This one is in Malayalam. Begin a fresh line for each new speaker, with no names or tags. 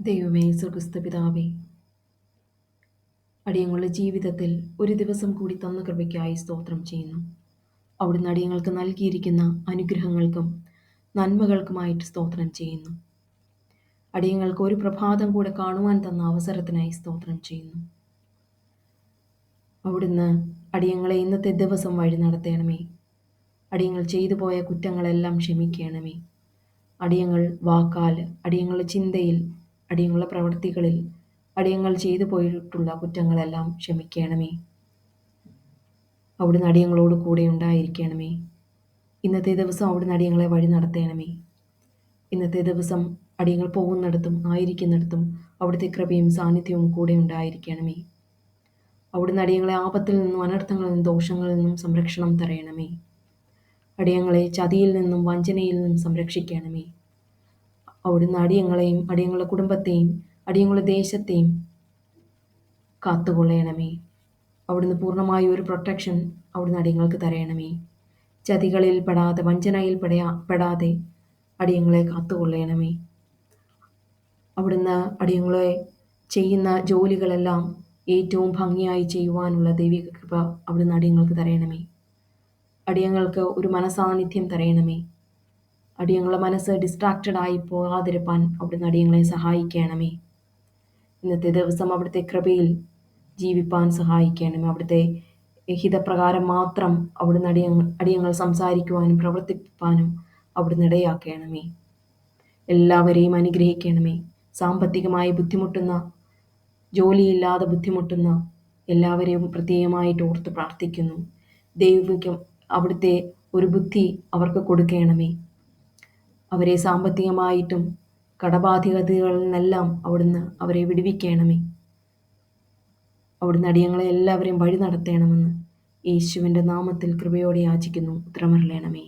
ദൈവമേ സുക്രിസ്ത പിതാവേ അടിയങ്ങളുടെ ജീവിതത്തിൽ ഒരു ദിവസം കൂടി തന്ന കൃപയ്ക്കായി സ്തോത്രം ചെയ്യുന്നു. അവിടുന്ന് അടിയങ്ങൾക്ക് നൽകിയിരിക്കുന്ന അനുഗ്രഹങ്ങൾക്കും നന്മകൾക്കുമായിട്ട് സ്തോത്രം ചെയ്യുന്നു. അടിയങ്ങൾക്ക് ഒരു പ്രഭാതം കൂടെ കാണുവാൻ തന്ന അവസരത്തിനായി സ്തോത്രം ചെയ്യുന്നു. അവിടുന്ന് അടിയങ്ങളെ ഇന്നത്തെ ദിവസം വഴി നടത്തണമേ. അടിയങ്ങൾ ചെയ്തു പോയ കുറ്റങ്ങളെല്ലാം ക്ഷമിക്കണമേ. അടിയങ്ങൾ വാക്കാൽ അടിയങ്ങളുടെ ചിന്തയിൽ അടിയങ്ങളുടെ പ്രവൃത്തികളിൽ അടിയങ്ങൾ ചെയ്തു പോയിട്ടുള്ള കുറ്റങ്ങളെല്ലാം ക്ഷമിക്കണമേ. അവിടുന്ന് അടിയങ്ങളോട് കൂടെ ഉണ്ടായിരിക്കണമേ. ഇന്നത്തെ ദിവസം അവിടുന്ന് അടിയങ്ങളെ വഴി നടത്തണമേ. ഇന്നത്തെ ദിവസം അടിയങ്ങൾ പോകുന്നിടത്തും ആയിരിക്കുന്നിടത്തും അവിടുത്തെ കൃപയും സാന്നിധ്യവും കൂടെ ഉണ്ടായിരിക്കണമേ. അവിടുന്ന് അടിയങ്ങളെ ആപത്തിൽ നിന്നും അനർത്ഥങ്ങളിൽ നിന്നും ദോഷങ്ങളിൽ നിന്നും സംരക്ഷണം തരയണമേ. അടിയങ്ങളെ ചതിയിൽ നിന്നും വഞ്ചനയിൽ നിന്നും സംരക്ഷിക്കണമേ. അവിടുന്ന് അടിയങ്ങളെയും അടിയങ്ങളുടെ കുടുംബത്തെയും അടിയങ്ങളുടെ ദേശത്തെയും കാത്തുകൊള്ളയണമേ അവിടുന്ന് പൂർണമായ ഒരു പ്രൊട്ടക്ഷൻ അവിടുന്ന് അടിയങ്ങൾക്ക് തരയണമേ. ചതികളിൽ പെടാതെ വഞ്ചനയിൽ പെടയാ പെടാതെ അടിയങ്ങളെ കാത്തുകൊള്ളയണമേ അവിടുന്ന് അടിയങ്ങളെ ചെയ്യുന്ന ജോലികളെല്ലാം ഏറ്റവും ഭംഗിയായി ചെയ്യുവാനുള്ള ദൈവിക കൃപ അവിടുന്ന് അടിയങ്ങൾക്ക് തരയണമേ. അടിയങ്ങൾക്ക് ഒരു മനസാന്നിധ്യം തരയണമേ. അടിയങ്ങളുടെ മനസ്സ് ഡിസ്ട്രാക്റ്റഡ് ആയി പോകാതിരുപ്പാൻ അവിടുന്ന് അടിയങ്ങളെ സഹായിക്കണമേ. ഇന്നത്തെ ദിവസം അവിടുത്തെ കൃപയിൽ ജീവിപ്പാൻ സഹായിക്കണമേ. അവിടുത്തെ ഹിതപ്രകാരം മാത്രം അവിടുന്ന് അടിയങ്ങൾ അടിയങ്ങൾ സംസാരിക്കുവാനും പ്രവർത്തിപ്പാനും അവിടുന്ന് ഇടയാക്കണമേ. എല്ലാവരെയും അനുഗ്രഹിക്കണമേ. സാമ്പത്തികമായി ബുദ്ധിമുട്ടുന്ന ജോലിയില്ലാതെ ബുദ്ധിമുട്ടുന്ന എല്ലാവരെയും പ്രത്യേകമായിട്ട് ഓർത്ത് പ്രാർത്ഥിക്കുന്നു. ദൈവികം അവിടുത്തെ ഒരു ബുദ്ധി അവർക്ക് കൊടുക്കണമേ. അവരെ സാമ്പത്തികമായിട്ടും കടബാധ്യതകളിൽ നിന്നെല്ലാം അവിടുന്ന് അവരെ വിടുവിക്കണമേ. അവിടുന്ന് അടിയങ്ങളെ എല്ലാവരെയും വഴി നടത്തണമെന്ന് യേശുവിന്റെ നാമത്തിൽ കൃപയോടെ യാചിക്കുന്നു. ഉത്തരമറിയണമേ